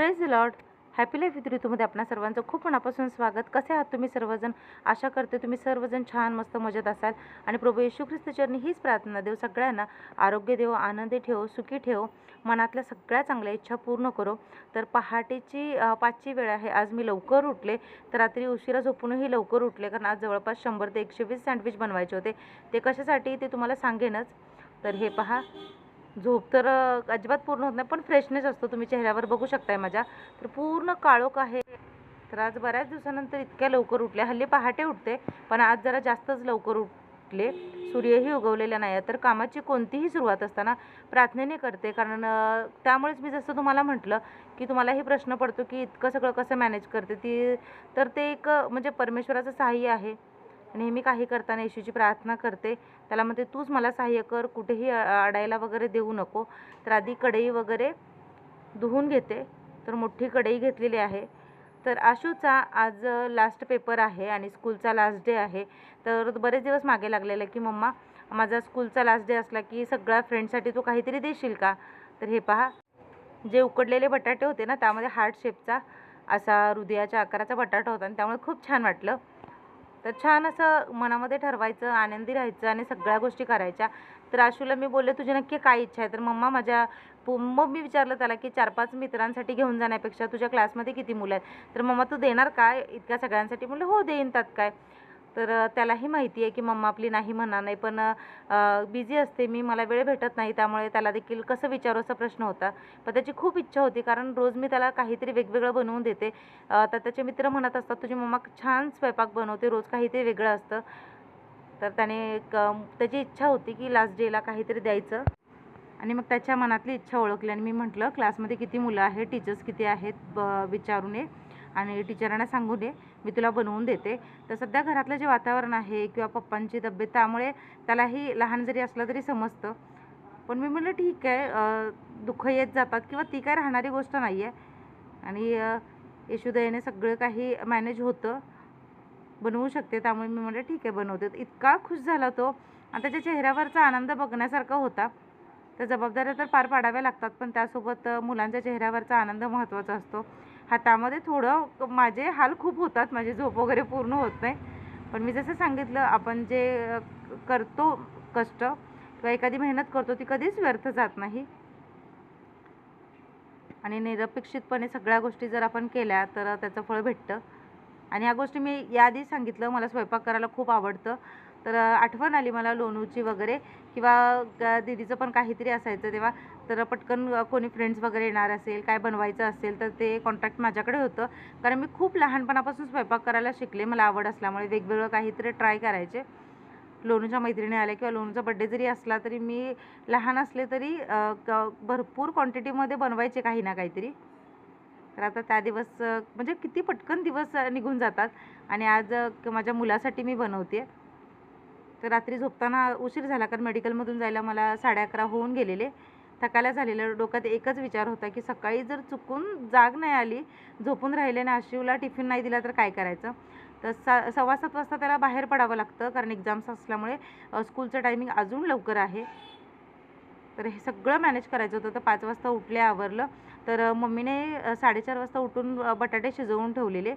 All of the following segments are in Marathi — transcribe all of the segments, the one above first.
Praise Lord happy life with ऋतूमध्ये आपणा सर्वांचं खूप मनापासून स्वागत. कसे आहात तुम्ही सर्वजण? आशा करते तुम्ही सर्वजण छान मस्त मजेत असाल. आणि प्रभू येशू ख्रिस्त चरणी हीच प्रार्थना देव सगळ्यांना आरोग्य देव आनंदी ठेव सुखी ठेव. मनातल्या सगळ्या चांगल्या इच्छा पूर्ण करो. तर पहाटेची पाचची वेळ आहे. आज मी लवकर उठले. तर रात्री उशिरा झोपूनही लवकर उठले. कारण आज जवळपास शंभर ते एकशे वीस सँडविच बनवायचे होते. ते कशासाठी ते तुम्हाला सांगेनच. तर हे पहा. झोप तर अजिबात पूर्ण होत नाही पण फ्रेशनेस असतो. तुम्ही चेहऱ्यावर बघू शकताय माझ्या. तर पूर्ण काळोख आहे. तर आज बऱ्याच दिवसानंतर इतक्या लवकर उठले. हल्ली पहाटे उठते पण आज जरा जास्तच लवकर उठले. सूर्यही उगवलेला नाही आहे तर कामाची कोणतीही सुरुवात असताना प्रार्थनेने करते. कारण त्यामुळेच मी जसं तुम्हाला म्हटलं की तुम्हालाही प्रश्न पडतो की इतकं सगळं कसं मॅनेज करते ती. तर ते एक म्हणजे परमेश्वराचं सहाय्य आहे. नेहमी काही करताना येशूची प्रार्थना करते. त्याला म्हणते तूच मला सहाय्य कर कुठेही अडायला वगैरे देऊ नको. तर आधी कढई वगैरे धुवून घेते. तर मोठी कढई घेतलेली आहे. तर आशूचा आज लास्ट पेपर आहे आणि स्कूलचा लास्ट डे आहे. तर बरेच दिवस मागे लागलेलं की मम्मा माझा स्कूलचा लास्ट डे असला की सगळ्या फ्रेंडसाठी तू काहीतरी देशील का? तर हे पहा. जे उकडलेले बटाटे होते ना त्यामध्ये हार्ट शेपचा असा हृदयाच्या आकाराचा बटाटा होता आणि त्यामुळे खूप छान वाटलं. तर छान असं मनामध्ये ठरवायचं आनंदी राहायचं आणि सगळ्या गोष्टी करायच्या. तर आशूला मी बोलले तुझी नक्की काय इच्छा आहे? तर मम्मा माझ्या मग मी विचारलं त्याला की चार पाच मित्रांसाठी घेऊन जाण्यापेक्षा तुझ्या क्लासमध्ये किती मुलं आहेत? तर मम्मा तू देणार काय इतक्या सगळ्यांसाठी? म्हणलं हो देईन त्यात काय? तर त्यालाही माहिती आहे की मम्मा आपली नाही म्हणा नाही पण बिझी असते मी मला वेळ भेटत नाही त्यामुळे त्याला देखील कसं विचारू असा प्रश्न होता. पण त्याची खूप इच्छा होती कारण रोज मी त्याला काहीतरी वेगवेगळं बनवून देते. तर त्याचे मित्र म्हणत असतात तुझी मम्मा छान स्वयंपाक बनवते रोज काहीतरी वेगळं असतं. तर त्याने एक, त्याची इच्छा होती की लास्ट डेला काहीतरी द्यायचं. आणि मग त्याच्या मनातली इच्छा ओळखली आणि मी म्हटलं क्लासमध्ये किती मुलं आहेत? टीचर्स किती आहेत? ब विचारून ये. आणि टीचरांना सांगून ये मी तुला बनवून देते. तर सध्या घरातलं जे वातावरण आहे किंवा पप्पांची तब्येत त्यामुळे त्यालाही लहान जरी असलं तरी समजतं. पण मी म्हटलं ठीक आहे दुःख येत जातात किंवा ती काय राहणारी गोष्ट नाही आहे आणि अ, सगळं काही मॅनेज होतं. बनवू शकते त्यामुळे मी म्हटलं ठीक आहे बनवते. इतका खुश झाला तो. आणि त्याच्या चेहऱ्यावरचा आनंद बघण्यासारखा होता. तर जबाबदाऱ्या तर पार पाडाव्या लागतात पण त्यासोबत मुलांच्या चेहऱ्यावरचा आनंद महत्त्वाचा असतो. हातामध्ये थोडं माझे हाल खूप होतात माझी झोप वगैरे पूर्ण होत नाही. पण मी जसं सांगितलं आपण जे करतो कष्ट किंवा एखादी मेहनत करतो ती कधीच व्यर्थ जात नाही. आणि निरपेक्षितपणे सगळ्या गोष्टी जर आपण केल्या तर त्याचं फळ भेटतं. आणि ह्या गोष्टी मी याआधी सांगितलं मला स्वयंपाक करायला खूप आवडतं. तर आठवण आली मला लोणूची वगैरे. किंवा दीदीचं पण काहीतरी असायचं तेव्हा तर पटकन कोणी फ्रेंड्स वगैरे येणार असेल काय बनवायचं असेल तर ते कॉन्टॅक्ट माझ्याकडे होतं. कारण मी खूप लहानपणापासून स्वयंपाक करायला शिकले. मला आवड असल्यामुळे वेगवेगळं काहीतरी ट्राय करायचे. लोणूच्या मैत्रिणी आल्या किंवा लोणूचा बड्डे जरी असला तरी मी लहान असले तरी क- भरपूर क्वांटिटीमध्ये बनवायचे काही ना काहीतरी. तर आता त्या दिवस म्हणजे किती पटकन दिवस निघून जातात. आणि आज माझ्या मुलासाठी मी बनवते तर रात्री झोपताना उशीर झाला कारण मेडिकलमधून जायला मला साडे अकरा होऊन गेलेले. थकायला झालेलं डोक्यात एकच विचार होता की सकाळी जर चुकून जाग नाही आली झोपून राहिले आणि आशिवला टिफिन नाही दिला तर काय करायचं? तर सा सव्वा सात वाजता त्याला बाहेर पडावं लागतं कारण एक्झाम्स असल्यामुळे स्कूलचं टायमिंग अजून लवकर आहे. तर हे सगळं मॅनेज करायचं होतं तर पाच वाजता उठले आवरलं. तर मम्मीने साडेचार वाजता उठून बटाटे शिजवून ठेवलेले.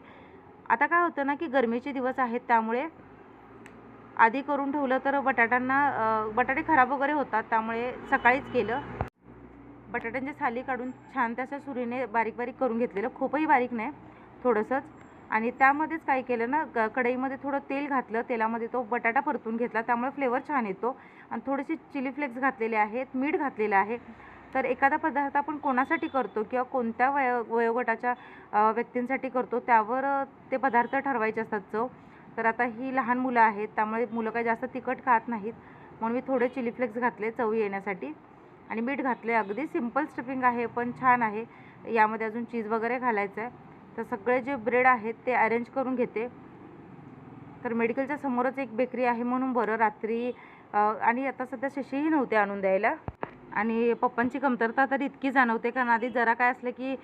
आता काय होतं ना की गरमीचे दिवस आहेत त्यामुळे आधी करून ठेवलं तर बटाट्यांना बटाटे खराब वगैरे होतात त्यामुळे सकाळीच केलं. बटाट्यांच्या साली काढून छान त्याच्या सुरीने बारीक बारीक करून घेतलेलं. खूपही बारीक नाही थोडंसंच. आणि त्यामध्येच काय केलं ना ग कढईमध्ये थोडं तेल घातलं. तेलामध्ये तो बटाटा परतून घेतला. त्यामुळे फ्लेवर छान येतो. आणि थोडेसे चिली फ्लेक्स घातलेले आहेत मीठ घातलेलं आहे. तर एखादा पदार्थ आपण कोणासाठी करतो किंवा कोणत्या वयो वयोगटाच्या व्यक्तींसाठी करतो त्यावर ते पदार्थ ठरवायचे असतात. चव तर आता ही लहान मुलं आहेत त्यामुळे मुलं काही जास्त तिखट खात नाहीत. म्हणून मी थोडे चिली फ्लेक्स घातले चव येण्यासाठी. आणि मीठ घातले अगदी सिंपल स्टफिंग आहे पण छान आहे. यामध्ये अजून चीज वगैरे घालायचं आहे तर सगळे जे ब्रेड आहेत ते अरेंज करून घेते. तर मेडिकलच्या समोरच एक बेकरी आहे म्हणून बरं. रात्री आणि आता सध्या शशीही नव्हते आणून द्यायला. आणि पप्पांची कमतरता तर इतकी जाणवते कारण आधी जरा काय असलं की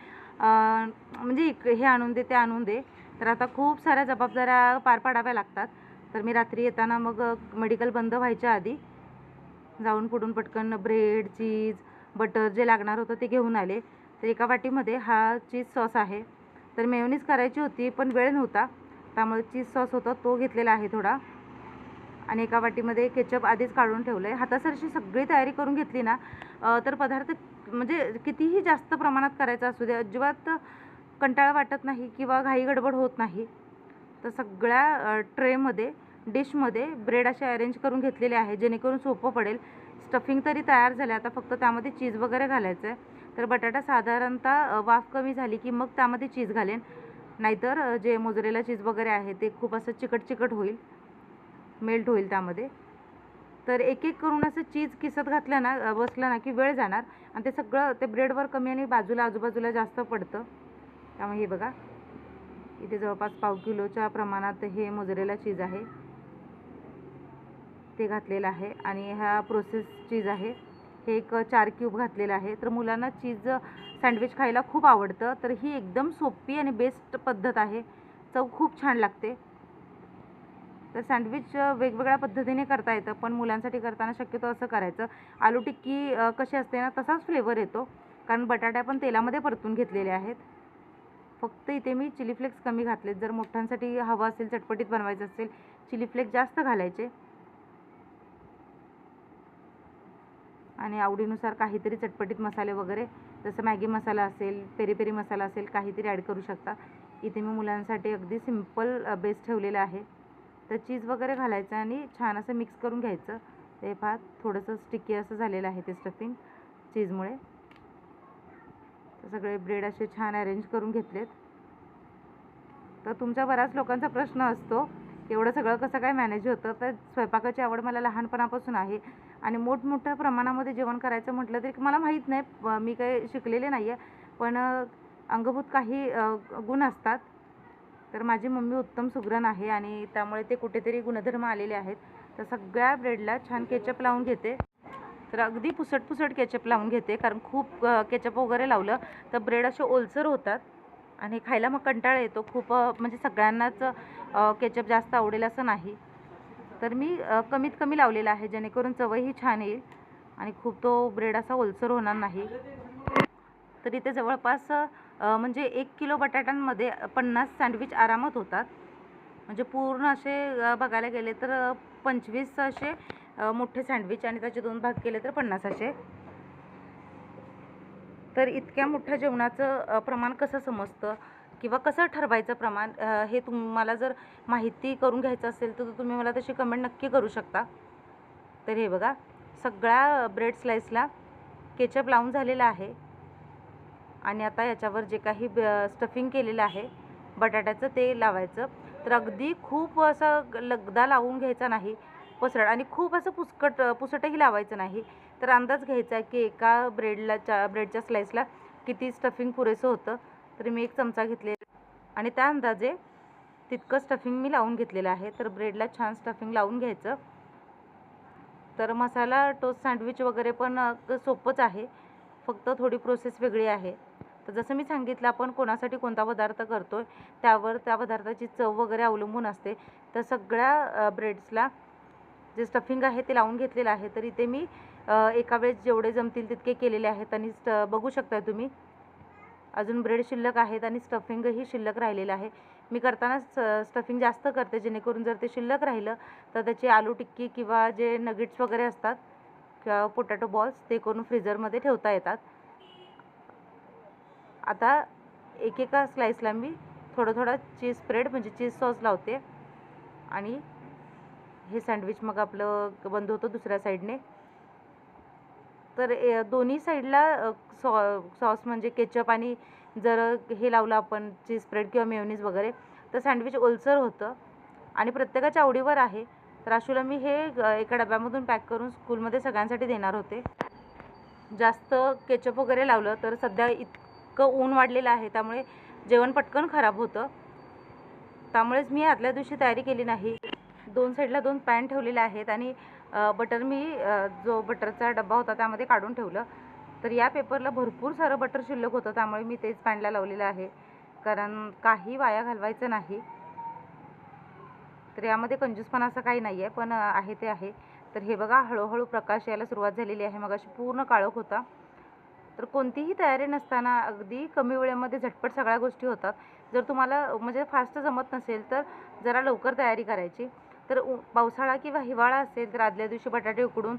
म्हणजे इक- हे आणून दे ते आणून दे. तर आता खूप साऱ्या जबाबदाऱ्या पार पाडाव्या लागतात. तर मी रात्री येताना मग मेडिकल बंद व्हायच्या आधी जाऊन पुढून पटकन ब्रेड चीज बटर जे लागणार होतं ते घेऊन आले. तर एका वाटीमध्ये हा चीज सॉस आहे. तर मेयोनीज करायची होती पण वेळ नव्हता. त्यामुळे चीज सॉस होता तो घेतलेला आहे थोडा. आणि एका वाटीमध्ये केचप आधीच काढून ठेवलं आहे हातासरशी सगळी तयारी करून घेतली ना तर पदार्थ म्हणजे कितीही जास्त प्रमाणात करायचा असू दे अजिबात कंटाळा वाटत नाही किंवा घाई गडबड होत नाही. तर सगळ्या ट्रेमध्ये डिशमध्ये ब्रेड असे अरेंज करून घेतलेले आहे जेणेकरून सोपं पडेल. स्टफिंग तरी तयार झालं आता फक्त त्यामध्ये चीज वगैरे घालायचं आहे तर बटाटा साधारणतः वाफ कमी झाली की मग त्यामध्ये चीज घालेन. नाहीतर जे मोजरेला चीज वगैरे आहे ते खूप असं चिकट चिकट होईल. मेल्ट होईल त्यामध्ये. तर एक एक करून असं चीज किसत घातलं ना बसलं ना की वेळ जाणार. आणि ते सगळं ते ब्रेडवर कमी आणि बाजूला आजूबाजूला जास्त पडतं. त्यामुळे हे बघा. इथे जवळपास पाव किलोच्या प्रमाणात हे मोजरेला चीज आहे. ते घातलेलं आहे आणि ह्या प्रोसेस चीज आहे. हे एक चार क्यूब घातलेलं आहे. तर मुलांना चीज सँडविच खायला खूप आवडतं. तर ही एकदम सोपी आणि बेस्ट पद्धत आहे. चव खूप छान लागते. तर सँडविच वेगवेगळ्या पद्धतीने करता येतं पण मुलांसाठी करताना शक्यतो असं करायचं. आलू टिक्की कशी असते ना तसाच फ्लेवर येतो. कारण बटाट्या पण तेलामध्ये परतून घेतलेले आहेत. फक्त इथे मी चिली फ्लेक्स कमी घातलेत. जर मोठ्यांसाठी हवं असेल चटपटीत बनवायचं असेल चिली फ्लेक्स जास्त घालायचे. आणि आवडीनुसार काहीतरी चटपटीत मसाले वगैरे जसं मॅगी मसाला असेल पेरी पेरी मसाला असेल काहीतरी ॲड करू शकता. इथे मी मुलांसाठी अगदी सिंपल बेस ठेवलेलं आहे. तर चीज वगैरे घालायचं आणि छान असं मिक्स करून घ्यायचं. ते फार थोडंसं स्टिकी असं झालेलं आहे ते स्टफिंग चीजमुळे. तर सगळे ब्रेड असे छान अरेंज करून घेतलेत. तर तुमच्या बऱ्याच लोकांचा प्रश्न असतो एवढं सगळं कसं काय मॅनेज होतं? तर स्वयंपाकाची आवड मला लहानपणापासून आहे आणि मोठमोठ्या प्रमाणामध्ये जेवण करायचं म्हटलं तरी मला माहीत नाही मी काही शिकलेले नाही आहे पण अंगभूत काही गुण असतात. तर माझी मम्मी उत्तम सुग्रण आहे आणि त्यामुळे ते कुठेतरी गुणधर्म आलेले आहेत. तर सगळ्या ब्रेडला छान केचप लावून घेते. तर अगदी पुसट पुसट केचप लावून घेते कारण खूप केचप वगैरे लावलं तर ब्रेड असे ओलसर होतात आणि खायला मग कंटाळा येतो. खूप म्हणजे सगळ्यांनाच केचप जास्त आवडेल असं नाही. तर मी कमीत कमी लावलेला आहे जेणेकरून चवही छान येईल आणि खूप तो ब्रेड असा ओलसर होणार नाही. तर इथे जवळपास म्हणजे एक किलो बटाट्यांमध्ये पन्नास सँडविच आरामात होतात. म्हणजे पूर्ण असे बघायला गेले तर पंचवीस असे मोठे सँडविच आणि त्याचे दोन भाग केले तर पन्नास असे तर इतक्या मोठ्या जेवणाचं प्रमाण कसं समजतं? किंवा कसं ठरवायचं प्रमाण? हे तुम्हाला जर माहिती करून घ्यायचं असेल तर तुम्ही मला तशी कमेंट नक्की करू शकता. तर हे बघा सगळ्या ब्रेड स्लाईसला केचप लावून झालेला आहे. आणि आता याच्यावर जे काही स्टफिंग केलेलं आहे बटाट्याचं ते लावायचं. तर अगदी खूप असं लगदा लावून घ्यायचा नाही. पसरट आणि खूप असं पुसकट पुसटही लावायचं नाही. तर अंदाज घ्यायचा आहे की एका ब्रेडला चा ब्रेडच्या स्लाईसला किती स्टफिंग पुरेसं होतं. तर मी एक चमचा घेतले आणि त्या अंदाजे तितकं स्टफिंग मी लावून घेतलेलं आहे. तर ब्रेडला छान स्टफिंग लावून घ्यायचं. तर मसाला टोस्ट सँडविच वगैरे पण सोपंच आहे. फक्त थोडी प्रोसेस वेगळी आहे. तर जसं मी सांगितलं आपण कोणासाठी कोणता पदार्थ करतो आहे त्यावर त्या पदार्थाची चव वगैरे अवलंबून असते. तर सगळ्या ब्रेड्सला जे स्टफिंग आहे ते लावून घेतलेलं आहे. तर इथे मी एका वेळेस जेवढे जमतील तितके केलेले आहेत आणि स्ट बघू शकता तुम्ही. अजून ब्रेड शिल्लक आहेत आणि स्टफिंगही शिल्लक राहिलेलं आहे. मी करताना स्टफिंग जास्त करते जेणेकरून जर ते शिल्लक राहिलं तर त्याची आलू टिक्की किंवा जे नगेट्स वगैरे असतात किंवा पोटॅटो बॉल्स ते करून फ्रीजरमध्ये ठेवता येतात. आता एकेका स्लाईसला मी थोडं थोडं चीज स्प्रेड म्हणजे चीज सॉस लावते. आणि हे सँडविच मग आपलं बंद होतं दुसऱ्या साईडने. तर ए- दोन्ही साईडला सॉ सॉस म्हणजे केचप आणि जर हे लावलं आपण चीज स्प्रेड किंवा मेयोनीज वगैरे तर सँडविच ओलसर होतं आणि प्रत्येकाच्या आवडीवर आहे. तर आशूला मी हे एका डब्यामधून पॅक करून स्कूलमध्ये सगळ्यांसाठी देणार होते. जास्त केचप वगैरे लावलं तर सध्या इतकं ऊन वाढलेलं आहे त्यामुळे जेवण पटकन खराब होतं. त्यामुळेच मी आदल्या दिवशी तयारी केली नाही. दोन साईडला दोन पॅन ठेवलेले आहेत आणि बटर मी जो बटरचा डब्बा होता त्यामध्ये काढून ठेवलं. तर या पेपरला भरपूर सारं बटर शिल्लक होतं त्यामुळे मी तेच पॅनला लावलेलं आहे. कारण काही वाया घालवायचं नाही. तर यामध्ये कंजूसपणा असं काही नाही आहे पण आहे ते आहे. तर हे बघा हळूहळू प्रकाश यायला सुरुवात झालेली आहे. मग अशी पूर्ण काळोख होता. तर कोणतीही तयारी नसताना अगदी कमी वेळेमध्ये झटपट सगळ्या गोष्टी होतात. जर तुम्हाला म्हणजे फास्ट जमत नसेल तर जरा लवकर तयारी करायची. तर उ पावसाळा किंवा हिवाळा असेल तर आदल्या दिवशी बटाटे उकडून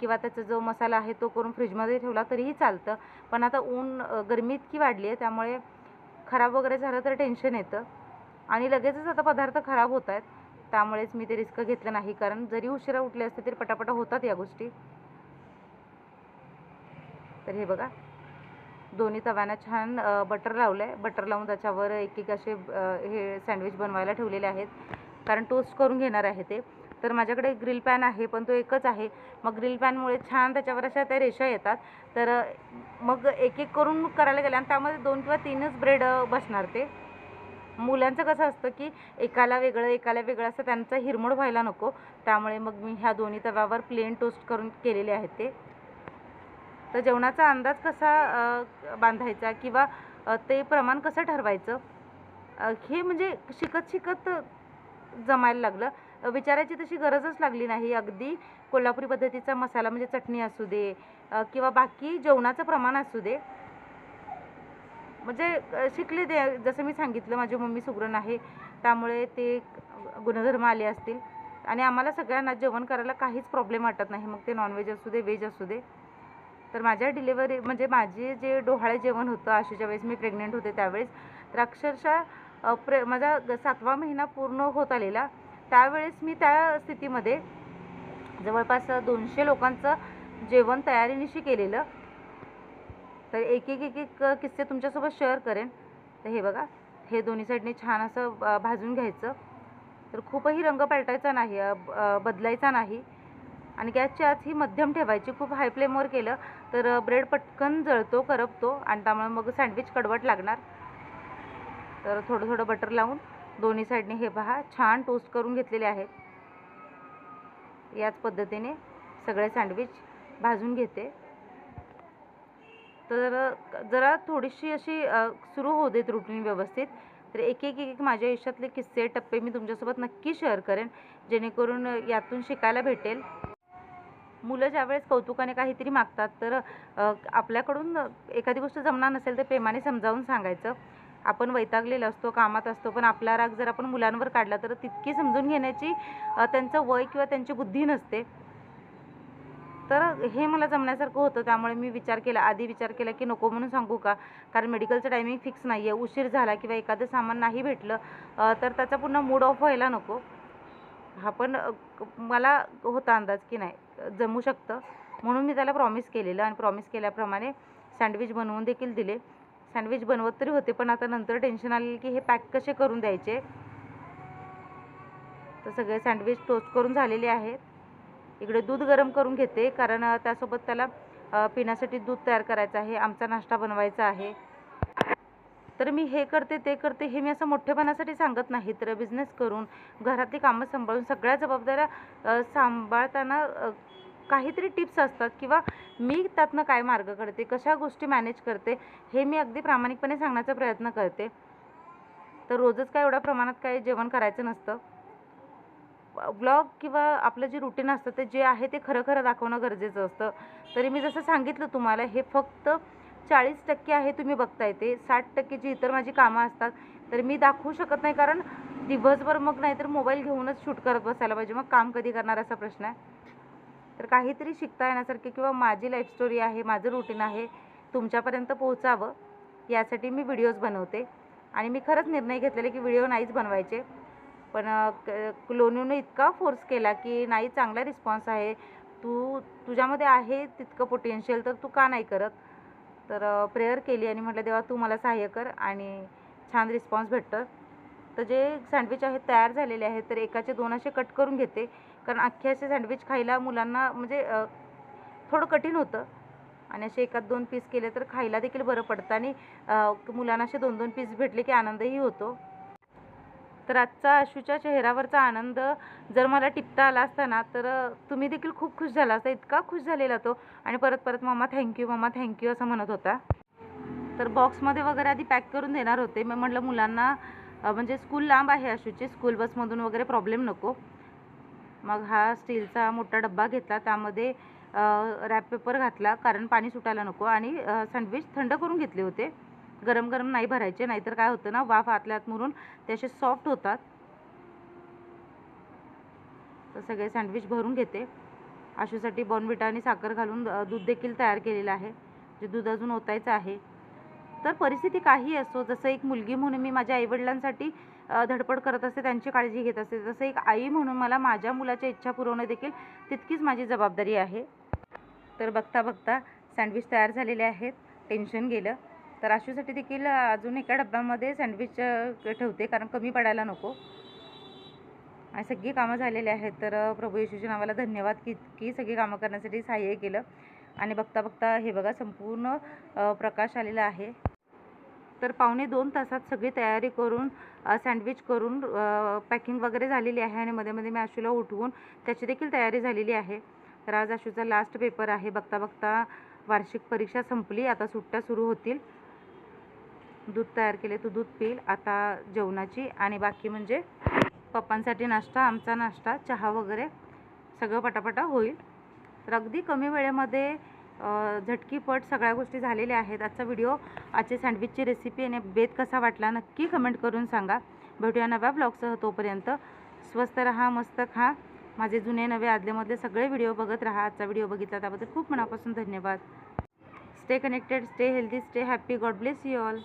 किंवा त्याचा जो मसाला आहे तो करून फ्रीजमध्ये ठेवला तरीही चालतं. पण आता ऊन गरमी इतकी वाढली आहे त्यामुळे खराब वगैरे झालं तर टेन्शन येतं. आणि लगेचच आता पदार्थ खराब होत आहेत. त्यामुळेच मी ते रिस्क घेतलं नाही. कारण जरी उशिरा उठले असते तरी पटापटा होतात या गोष्टी. तर हे बघा. दोन्ही तव्यांना छान बटर लावलं आहे बटर लावून त्याच्यावर एक एक असे हे सँडविच बनवायला ठेवलेले आहेत. कारण टोस्ट करून घेणार आहे ते. तर माझ्याकडे ग्रिल पॅन आहे पण तो एकच आहे. मग ग्रिल पॅनमुळे छान त्याच्यावर अशा त्या रेषा येतात. तर मग एक एक करून करायला गेलं आणि त्यामध्ये दोन किंवा तीनच ब्रेड बसणार ते. मुलांचं कसं असतं की एकाला वेगळं एकाला वेगळं असं त्यांचा हिरमोड व्हायला नको. त्यामुळे मग मी ह्या दोन्ही तव्यावर प्लेन टोस्ट करून केलेले आहेत ते. तर जेवणाचा अंदाज कसा बांधायचा किंवा ते प्रमाण कसं ठरवायचं? हे म्हणजे शिकत शिकत जमायला लागलं. विचारायची तशी गरजच लागली नाही. अगदी कोल्हापुरी पद्धतीचा मसाला म्हणजे चटणी असू दे किंवा बाकी जेवणाचं प्रमाण असू दे. म्हणजे शिकले ते. जसं मी सांगितलं माझी मम्मी सुगरण आहे. त्यामुळे ते गुणधर्म आले असतील. आणि आम्हाला सगळ्यांना जेवण करायला काहीच प्रॉब्लेम वाटत नाही. मग ते नॉनव्हेज असू दे व्हेज असू दे. तर माझ्या डिलेवरी म्हणजे माझे जे डोहाळे जेवण होतं आशूच्या वेळेस मी प्रेग्नेंट होते त्यावेळेस तर अक्षरशः प्रे माझा ग- सातवा महिना पूर्ण होत आलेला. त्यावेळेस मी त्या स्थितीमध्ये जवळपास दोनशे लोकांचं जेवण तयारीनिशी केलेलं. तर एक एक एक एक किस्से तुमच्यासोबत शेअर करेन. तर हे बघा हे दोन्ही साईडने छान असं भाजून घ्यायचं. तर खूपही रंग पलटायचा नाही बदलायचा नाही. आणि गॅसची आत ही मध्यम ठेवायची खूप हाय फ्लेमवर केलं तर ब्रेड पटकन जळतो करपतो. आणि त्यामुळे मग सँडविच कडवट लागणार. तर थोडं थोडं बटर लावून दोन्ही साईडने हे पहा छान टोस्ट करून घेतलेले आहेत. याच पद्धतीने सगळे सँडविच भाजून घेते. तर जरा थोडीशी अशी सुरू होऊ देत रुटीन व्यवस्थित. तर एक एक एक एक माझ्या आयुष्यातले किस्से टप्पे मी तुमच्यासोबत नक्की शेअर करेन जेणेकरून यातून शिकायला भेटेल. मुलं ज्यावेळेस कौतुकाने काहीतरी मागतात तर आपल्याकडून एखादी गोष्ट जमणार नसेल तर प्रेमाने समजावून सांगायचं. आपण वैतागलेला असतो कामात असतो पण आपला राग जर आपण मुलांवर काढला तर तितकी समजून घेण्याची त्यांचं वय किंवा त्यांची बुद्धी नसते. तर हे मला जमण्यासारखं होतं त्यामुळे मी विचार केला. आधी विचार केला की नको म्हणून सांगू का? कारण मेडिकलचं टायमिंग फिक्स नाही आहे उशीर झाला किंवा एखादं सामान नाही भेटलं तर त्याचा पुन्हा मूड ऑफ व्हायला नको. हा पण मला होता अंदाज की नाही जमू शकतं. म्हणून मी त्याला प्रॉमिस केलेलं आणि प्रॉमिस केल्याप्रमाणे सँडविच बनवून देखील दिले. सँडविच बनवत तरी होते पण आता नंतर टेन्शन आलेलं की हे पॅक कसे करून द्यायचे? तर सगळे सँडविच टोस्ट करून झालेले आहेत. इकडे दूध गरम करून घेते कारण त्यासोबत त्याला पिण्यासाठी दूध तयार करायचं आहे आमचा नाश्ता बनवायचा आहे. तर मी हे करते ते करते हे मी असं मोठेपणासाठी सांगत नाही तर बिझनेस करून घरातली कामं सांभाळून सगळ्या जबाबदाऱ्या सांभाळताना काहीतरी टिप्स असतात किंवा मी त्यातनं काय मार्ग करते कशा गोष्टी मॅनेज करते? हे मी अगदी प्रामाणिकपणे सांगण्याचा प्रयत्न करते. तर रोजच काय एवढ्या प्रमाणात काय जेवण करायचं नसतं. ब्लॉग किंवा आपलं जे रुटीन असतं ते जे आहे ते खरं खरं दाखवणं गरजेचं असतं. तरी मी जसं सांगितलं तुम्हाला हे फक्त चाळीस टक्के आहे तुम्ही बघताय ते. साठ टक्के जी इतर माझी कामं असतात. तर मी दाखवू शकत नाही कारण दिवसभर मग नाहीतर मोबाईल घेऊनच शूट करत बसायला पाहिजे. मग काम कधी करणार असा प्रश्न आहे? तर काहीतरी शिकता येण्यासारखे किंवा माझी लाईफ स्टोरी आहे माझं रुटीन आहे तुमच्यापर्यंत पोहोचावं यासाठी मी व्हिडिओज बनवते. आणि मी खरंच निर्णय घेतलेला की व्हिडिओ नाहीच बनवायचे. पण अ, क- इतका फोर्स केला की नाही चांगला रिस्पॉन्स आहे. तू तुझ्यामध्ये आहे तितकं पोटेन्शियल तर तू का नाही करत? तर प्रेयर केली आणि म्हटलं देवा तू मला सहाय्य कर आणि छान रिस्पॉन्स भेटतं तर जे सँडविच आहेत तयार झालेले आहेत तर एकाचे दोन असे कट करून घेते. कारण अख्खे असे सँडविच खायला मुलांना म्हणजे थोडं कठीण होतं. आणि असे एकात दोन पीस केले तर खायला देखील बरं पडतं. आणि मुलांना असे दोन दोन पीस भेटले की आनंदही होतो. तर आजचा आशूच्या चेहऱ्यावरचा आनंद जर मला टिपता आला असता ना तर तुम्ही देखील खूप खुश झाला असता. इतका खुश झालेला तो. आणि परत परत मामा थँक्यू मामा थँक्यू असं म्हणत होता. तर बॉक्समध्ये वगैरे आधी पॅक करून देणार होते. मी म्हटलं मुलांना म्हणजे स्कूल लांब आहे आशूची. स्कूल बसमधून वगैरे प्रॉब्लेम नको. मग हा स्टीलचा मोठा डब्बा घेतला. त्यामध्ये रॅप पेपर घातला कारण पाणी सुटायला नको आणि सँडविच थंड करून घेतले होते. गरम गरम नाही भरायचे नाहीतर काय होतं ना वाफ आतल्यात मुरून ते असे सॉफ्ट होतात. तर सगळे सँडविच भरून घेते. आशूसाठी बॉर्नविटा आणि साखर घालून दूध देखील तयार केलेलं आहे. जे दूध अजून ओतायचं आहे. तर परिस्थिती काही असो जसं एक मुलगी म्हणून मी माझ्या आईवडिलांसाठी धडपड करत असते त्यांची काळजी घेत असते. तसं एक आई म्हणून मला माझ्या मुलाच्या इच्छा पुरवणं देखील तितकीच माझी जबाबदारी आहे. तर बघता बघता सँडविच तयार झालेले आहेत. टेन्शन गेलं. तर आशूसाठी देखील अजून एका डब्यामध्ये सँडविच ठेवते कारण कमी पडायला नको. आणि सगळी कामं झालेली आहेत. तर प्रभू येशूच्या नावाला धन्यवाद की की सगळी कामं करण्यासाठी सहाय्य केलं. आणि बघता बघता हे बघा संपूर्ण प्रकाश आलेला आहे. तर पावणे दोन तासात सगळी तयारी करून सँडविच करून पॅकिंग वगैरे झालेली आहे आणि मध्ये मध्ये मी आशूला उठवून त्याची देखील तयारी झालेली आहे. तर आज आशूचा लास्ट पेपर आहे. बघता बघता वार्षिक परीक्षा संपली. आता सुट्ट्या सुरू होतील. दूध तयार केले तो दूध पिईल. आता जेवणाची आणि बाकी म्हणजे पप्पांसाठी नाश्ता आमचा नाश्ता चहा वगैरे सगळं पटापटा होईल. तर अगदी कमी वेळेमध्ये झटकीपट सगळ्या गोष्टी झालेल्या आहेत. आजचा व्हिडिओ आजची सँडविचची रेसिपी आणि बेत कसा वाटला नक्की कमेंट करून सांगा. भेटूया नव्या ब्लॉगसह तोपर्यंत. स्वस्त रहा मस्त खा. माझे जुने नवे आदलेमधले सगळे व्हिडिओ बघत राहा. आजचा व्हिडिओ बघितला त्याबद्दल खूप मनापासून धन्यवाद. Stay connected stay healthy stay happy God bless you all